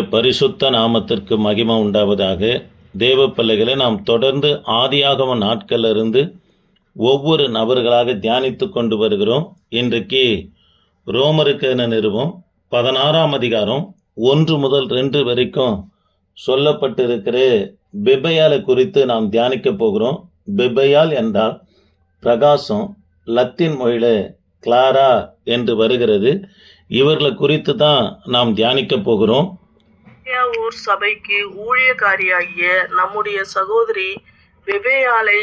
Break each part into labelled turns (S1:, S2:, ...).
S1: பரிசுத்த நாமத்திற்கு மகிமை உண்டாவதாக தேவ பிள்ளைகளை நாம் தொடர்ந்து ஆதியாகம நாட்களிலிருந்து ஒவ்வொரு நபர்களாக தியானித்து கொண்டு வருகிறோம். இன்றைக்கு ரோமருக்கு என நிறுவம் பதினாறாம் அதிகாரம் ஒன்று முதல் ரெண்டு வரைக்கும் சொல்லப்பட்டிருக்கிற பெபையாலை குறித்து நாம் தியானிக்க போகிறோம். பெபையால் என்றால் பிரகாசம் லத்தீன் மொழியில் கிளாரா என்று வருகிறது. இவர்களை குறித்து தான் நாம் தியானிக்க போகிறோம்.
S2: ஊர் சபைக்கு ஊழியக்காரியாகிய நம்முடைய சகோதரி வெபேயாலை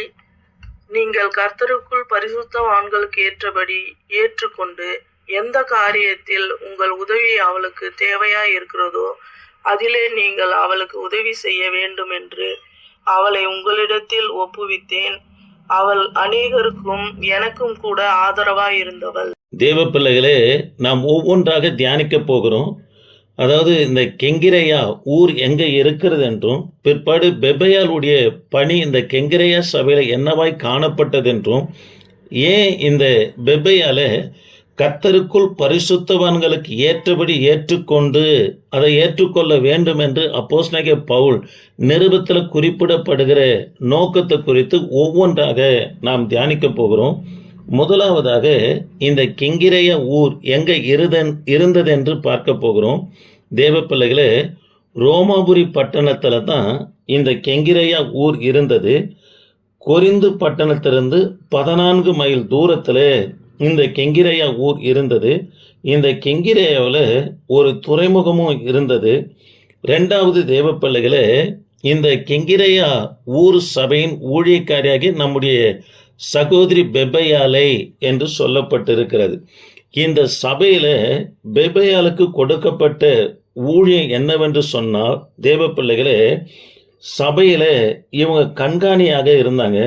S2: நீங்கள் கர்த்தருக்குள் பரிசுத்தவான்களுக்கு ஏற்றபடி ஏற்றுக்கொண்டு எந்த காரியத்தில் உங்கள் உதவி அவளுக்கு தேவையாக இருக்கிறதோ அதிலே நீங்கள் அவளுக்கு உதவி செய்ய வேண்டும் என்று அவளை உங்களிடத்தில் ஒப்புவித்தேன். அவள் அநேகருக்கும் எனக்கும் கூட ஆதரவாய் இருந்தவள்
S1: தேவ பிள்ளைகளே நாம் ஒவ்வொன்றாக தியானிக்க போகிறோம். அதாவது இந்த கெங்கிரையா ஊர் எங்கே இருக்கிறது என்றும் பிற்பாடு பெபையாளுடைய பணி இந்த கெங்கிரையா சபையில் என்னவாய் காணப்பட்டது என்றும் ஏன் இந்த பெபையால கத்தருக்குள் பரிசுத்தவான்களுக்கு ஏற்றபடி ஏற்றுக்கொண்டு அதை ஏற்றுக்கொள்ள வேண்டும் என்று அப்போஸ்தலனாகிய பவுல் நிருபத்தில் குறிப்பிடப்படுகிற நோக்கத்தை குறித்து ஒவ்வொன்றாக நாம் தியானிக்க போகிறோம். முதலாவதாக இந்த கிங்கிரைய ஊர் எங்கே இருதன் இருந்தது என்று பார்க்க போகிறோம். தேவ பிள்ளைகளே ரோமாபுரி பட்டணத்தில் தான் இந்த கெங்கிரையா ஊர் இருந்தது. கொரிந்து பட்டணத்திலிருந்து பதினான்கு மைல் தூரத்தில் இந்த கெங்கிரையா ஊர் இருந்தது. இந்த கெங்கிரேயாவில் ஒரு துறைமுகமும் இருந்தது. ரெண்டாவது தேவ பிள்ளைகளே இந்த கெங்கிரையா ஊர் சபையின் ஊழியக்காரியாகி நம்முடைய சகோதரி பெபையாலை என்று சொல்லப்பட்டிருக்கிறது. இந்த சபையில் பெபையாலுக்கு கொடுக்கப்பட்ட ஊழியம் என்னவென்று சொன்னால் தேவ பிள்ளைகளே சபையில் இவங்க கண்காணியாக இருந்தாங்க.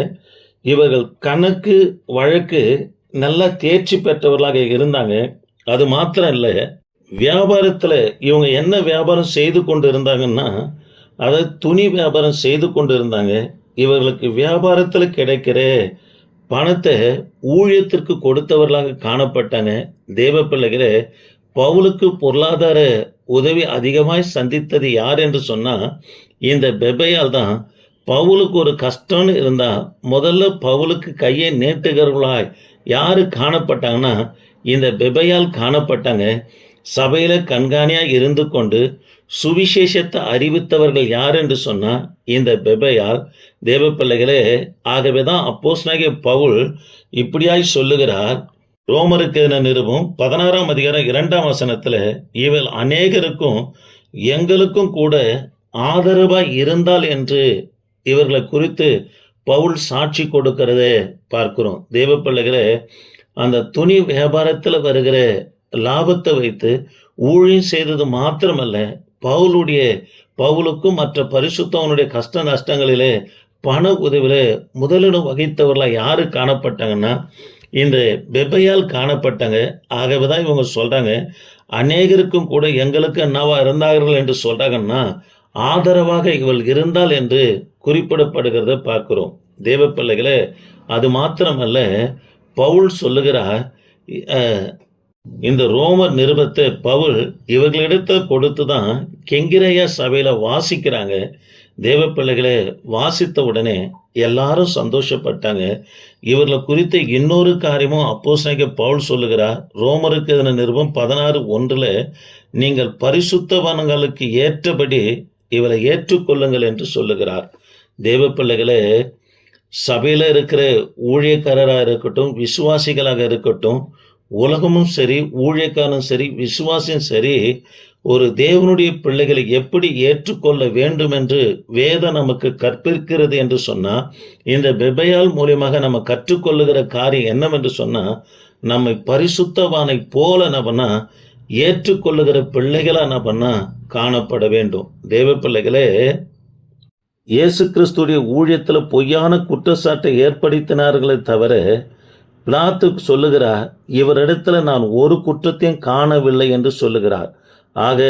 S1: இவர்கள் கணக்கு வழக்கு நல்லா தேர்ச்சி பெற்றவர்களாக இருந்தாங்க. அது மாத்திரம் இல்லை வியாபாரத்தில் இவங்க என்ன வியாபாரம் செய்து கொண்டு இருந்தாங்கன்னா அதை துணி வியாபாரம் செய்து கொண்டு இருந்தாங்க இவர்களுக்கு வியாபாரத்தில் கிடைக்கிற பணத்தை ஊழியத்திற்கு கொடுத்தவர்களாக காணப்பட்டாங்க. தேவ பிள்ளைகளை பவுலுக்கு பொருளாதார உதவி அதிகமாய் சந்தித்தது யார் என்று சொன்னால் இந்த பெபையால் தான் பவுலுக்கு ஒரு கஷ்டம்னு இருந்தால் முதல்ல பவுலுக்கு கையை நீட்டுகிறவர்களாய் யார் காணப்பட்டாங்கன்னா இந்த பெபையால் காணப்பட்டாங்க சபையில் கண்காணியாக இருந்து கொண்டு சுவிசேஷத்தை அறிவித்தவர்கள் யார் என்று சொன்னால் இந்த பெபையால் தேவ பிள்ளைகளே ஆகவே தான் அப்போஸ்னாகிய பவுல் இப்படியாய் சொல்லுகிறார். ரோமருக்கு என நிறுவும் பதினாறாம் அதிகாரம் இரண்டாம் வசனத்தில் இவள் அநேகருக்கும் எங்களுக்கும் கூட ஆதரவாக இருந்தால் என்று இவர்களை குறித்து பவுல் சாட்சி கொடுக்கிறதே பார்க்கிறோம். தெய்வ பிள்ளைகளே அந்த துணி வியாபாரத்தில் வருகிற லாபத்தை வைத்து ஊழியம் செய்தது மாத்திரமல்ல பவுலுடைய பவுலுக்கும் மற்ற பரிசுத்தவனுடைய கஷ்ட நஷ்டங்களிலே பண உதவியில் முதலிடம் வகித்தவர்களாக யார் காணப்பட்டாங்கன்னா இன்று பெபையால் காணப்பட்டாங்க. ஆகவே தான் இவங்க சொல்கிறாங்க அநேகருக்கும் கூட எங்களுக்கு என்னவா இருந்தார்கள் என்று சொல்கிறாங்கன்னா ஆதரவாக இவள் இருந்தால் என்று குறிப்பிடப்படுகிறத பார்க்குறோம். தேவ பிள்ளைகளை அது மாத்திரமல்ல பவுல் சொல்லுகிறார் இந்த ரோமர் நிருபத்தை பவுல் இவர்களிடத்தை கொடுத்து தான் கெங்கிரையா சபையில் வாசிக்கிறாங்க. தேவ பிள்ளைகளை வாசித்த உடனே எல்லாரும் சந்தோஷப்பட்டாங்க. இவர்களை குறித்த இன்னொரு காரியமும் அப்போஸ்தலனாகிய பவுல் சொல்லுகிறார். ரோமருக்கு எதிரான நிருபம் பதினாறு ஒன்றில் நீங்கள் பரிசுத்தவனங்களுக்கு ஏற்றபடி இவரை ஏற்றுக்கொள்ளுங்கள் என்று சொல்லுகிறார். தேவ பிள்ளைகளே சபையில் இருக்கிற ஊழியக்காரராக இருக்கட்டும் விசுவாசிகளாக இருக்கட்டும் உலகமும் சரி ஊழியக்காரனும் சரி விசுவாசியும் சரி ஒரு தேவனுடைய பிள்ளைகளை எப்படி ஏற்றுக்கொள்ள வேண்டும் என்று வேதம் நமக்கு கற்பிக்கிறது என்று சொன்னால் இந்த பெபையால் மூலியமாக நம்ம கற்றுக்கொள்ளுகிற காரியம் என்னவென்று சொன்னால் நம்மை பரிசுத்தவானை போல என்ன பண்ணால் ஏற்றுக்கொள்ளுகிற பிள்ளைகளாக என்ன பண்ணால் காணப்பட வேண்டும். தேவ பிள்ளைகளே இயேசு கிறிஸ்துடைய ஊழியத்தில் பொய்யான குற்றச்சாட்டை ஏற்படுத்தினார்களே தவிர பிளாத்து சொல்லுகிறார் இவரிடத்தில் நான் ஒரு குற்றத்தையும் காணவில்லை என்று சொல்லுகிறார். ஆக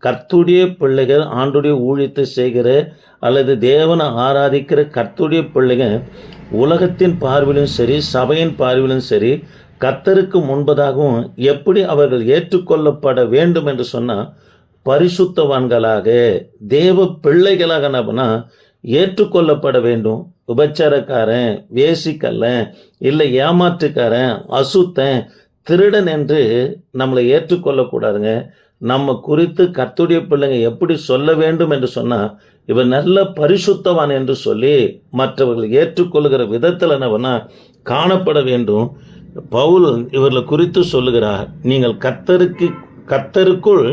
S1: கர்த்துடைய பிள்ளைகள் ஆண்டுடைய ஊழியத்தை செய்கிற அல்லது தேவனை ஆராதிக்கிற கர்த்துடைய பிள்ளைகள் உலகத்தின் பார்வையிலும் சரி சபையின் பார்வையிலும் சரி கத்தருக்கு முன்பதாகவும் எப்படி அவர்கள் ஏற்றுக்கொள்ளப்பட வேண்டும் என்று சொன்னால் பரிசுத்தவான்களாக தேவ பிள்ளைகளாக என்ன ஏற்றுக்கொள்ளப்பட வேண்டும். உபச்சாரக்காரன் வேசிக்கல்லன் இல்லை ஏமாற்றுக்காரன் அசுத்தன் திருடன் என்று நம்மளை ஏற்றுக்கொள்ளக்கூடாதுங்க. நம்ம குறித்து கர்த்துடைய பிள்ளைங்க எப்படி சொல்ல வேண்டும் என்று சொன்னால் இவர் நல்ல பரிசுத்தவான் என்று சொல்லி மற்றவர்கள் ஏற்றுக்கொள்கிற விதத்தில் என்னவனா காணப்பட வேண்டும். பவுல் இவர்களை குறித்து சொல்லுகிறார் நீங்கள் கத்தருக்கு கத்தருக்குள்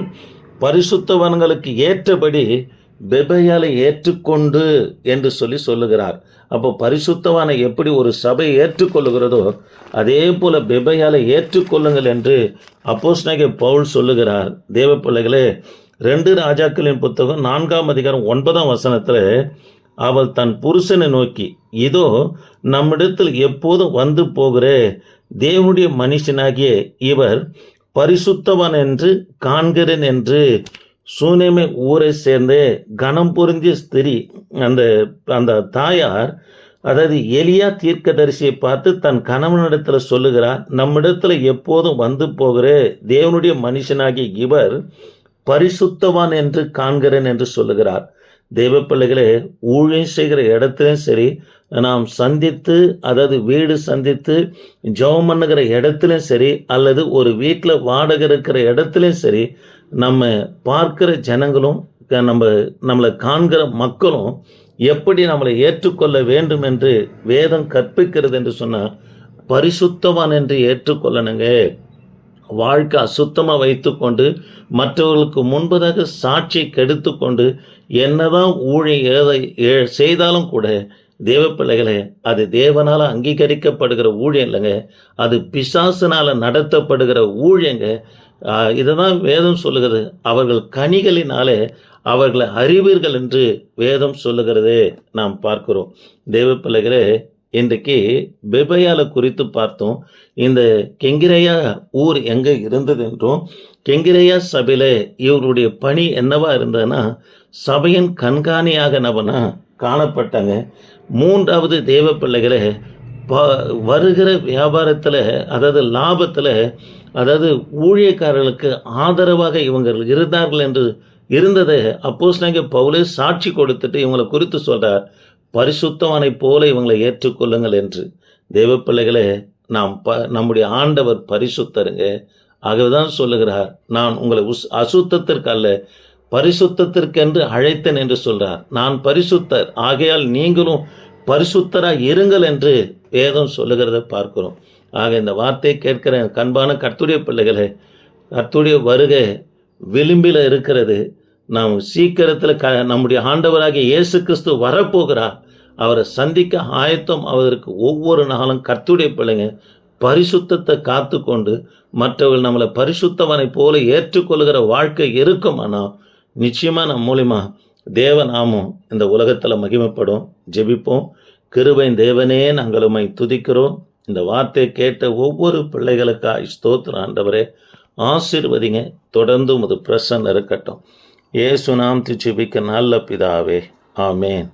S1: பரிசுத்தவன்களுக்கு ஏற்றபடி பெபையாலை ஏற்றுக்கொண்டு என்று சொல்லி சொல்லுகிறார். அப்போ பரிசுத்தவானை எப்படி ஒரு சபை ஏற்றுக்கொள்ளுகிறதோ அதே போல பெபையாலை ஏற்றுக்கொள்ளுங்கள் என்று அப்போஸ்தலனாகிய பவுல் சொல்லுகிறார். தேவ பிள்ளைகளே ரெண்டு ராஜாக்களின் புத்தகம் நான்காம் அதிகாரம் ஒன்பதாம் வசனத்தில் அவள் தன் புருஷனை நோக்கி இதோ நம்மிடத்தில் எப்போதும் வந்து போகிற? தேவனுடைய மனுஷனாகிய இவர் பரிசுத்தவன் என்று காண்கிறேன் என்று சூனேமை ஊரை சேர்ந்து கணம் பொருந்திய ஸ்திரி அந்த அந்த தாயார் அதாவது எலியா தீர்க்கதரிசியை பார்த்து தன் கணவனிடத்தில் சொல்லுகிறார் நம்மிடத்தில் எப்போதும் வந்து போகிற தேவனுடைய மனுஷனாகிய இவர் பரிசுத்தவான் என்று காண்கிறேன் என்று சொல்லுகிறார். தெய்வ பிள்ளைகளே ஊழியம் செய்கிற இடத்துலையும் சரி நாம் சந்தித்து அதாவது வீடு சந்தித்து ஜெபம் பண்ணுகிற இடத்துலையும் சரி அல்லது ஒரு வீட்டில் வாடகை இருக்கிற இடத்துலையும் சரி நம்ம பார்க்கிற ஜனங்களும் க- நம்ம நம்மளை காண்கிற மக்களும் எப்படி நம்மளை ஏற்றுக்கொள்ள வேண்டும் என்று வேதம் கற்பிக்கிறது என்று சொன்னால் பரிசுத்தவான் என்று ஏற்றுக்கொள்ளணுங்க. வாழ்க்கை அசுத்தமாக வைத்துக்கொண்டு மற்றவர்களுக்கு முன்பதாக சாட்சி கெடுத்து கொண்டு என்னதான் ஊழியம் ஏதை ஏ- செய்தாலும் கூட தேவ பிள்ளைகளே அது தேவனால் அங்கீகரிக்கப்படுகிற ஊழியம் இல்லைங்க அது பிசாசினால் நடத்தப்படுகிற ஊழியங்க. இதை தான் வேதம் சொல்லுகிறது. அவர்கள் கனிகளினாலே அவர்களை அறிவீர்கள் என்று வேதம் சொல்லுகிறதே. நாம் பார்க்கிறோம். தேவ பிள்ளைகளே இன்றைக்கு பெபையால குறித்து பார்த்தோம். இந்த கெங்கிரையா ஊர் எங்கே இருந்தது என்றும் கெங்கிரையா சபையில் இவருடைய பணி என்னவா இருந்ததுன்னா சபையின் கண்காணியாக நபனா காணப்பட்டாங்க. மூன்றாவது தேவ பிள்ளைகளை ப வருகிற வியாபாரத்தில் அதாவது லாபத்தில் அதாவது ஊழியக்காரர்களுக்கு ஆதரவாக இவங்க இருந்தார்கள் என்று இருந்ததை அப்போஸ் நாங்கள் பவுலே சாட்சி கொடுத்துட்டு இவங்களை குறித்து சொல்கிறார் பரிசுத்தவனைப் போல இவங்களை ஏற்றுக்கொள்ளுங்கள் என்று. தேவ பிள்ளைகளே நாம் ப நம்முடைய ஆண்டவர் பரிசுத்தருங்க. ஆகவேதான் சொல்லுகிறார் நான் உங்களை உஸ் அசுத்தத்திற்கு அல்ல பரிசுத்தத்திற்கென்று அழைத்தேன் என்று சொல்றார். நான் பரிசுத்தர் ஆகையால் நீங்களும் பரிசுத்தராக இருங்கள் என்று வேதம் சொல்லுகிறத பார்க்கிறோம். ஆக இந்த வார்த்தையை கேட்கிற என் கண்பான கர்த்துடைய பிள்ளைகளே கர்த்துடைய வருகை விளிம்பில் இருக்கிறது. நாம் சீக்கிரத்தில் க நம்முடைய ஆண்டவராகிய இயேசு கிறிஸ்து வரப்போகிறார். அவரை சந்திக்க ஆயத்தம் அவருக்கு ஒவ்வொரு நாளும் கத்துடைய பிள்ளைங்க பரிசுத்தத்தை காத்துக்கொண்டு மற்றவர்கள் நம்மளை பரிசுத்தவனை போல ஏற்றுக்கொள்கிற வாழ்க்கை இருக்குமானால் நிச்சயமாக நம் மூலிமா தேவநாமம் இந்த உலகத்தில் மகிமைப்படும் ஜெபிப்போம். கிருபை தேவனே நாங்கள் உம்மை துதிக்கிறோம். இந்த வார்த்தையை கேட்ட ஒவ்வொரு பிள்ளைகளுக்காய் ஸ்தோத்திர ஆண்டவரே. ஆசீர்வதிங்க. தொடர்ந்து உமது பிரசன்ன இருக்கட்டும். ஏசு நாம் ஜெபிக்க நல்ல பிதாவே. ஆமேன்.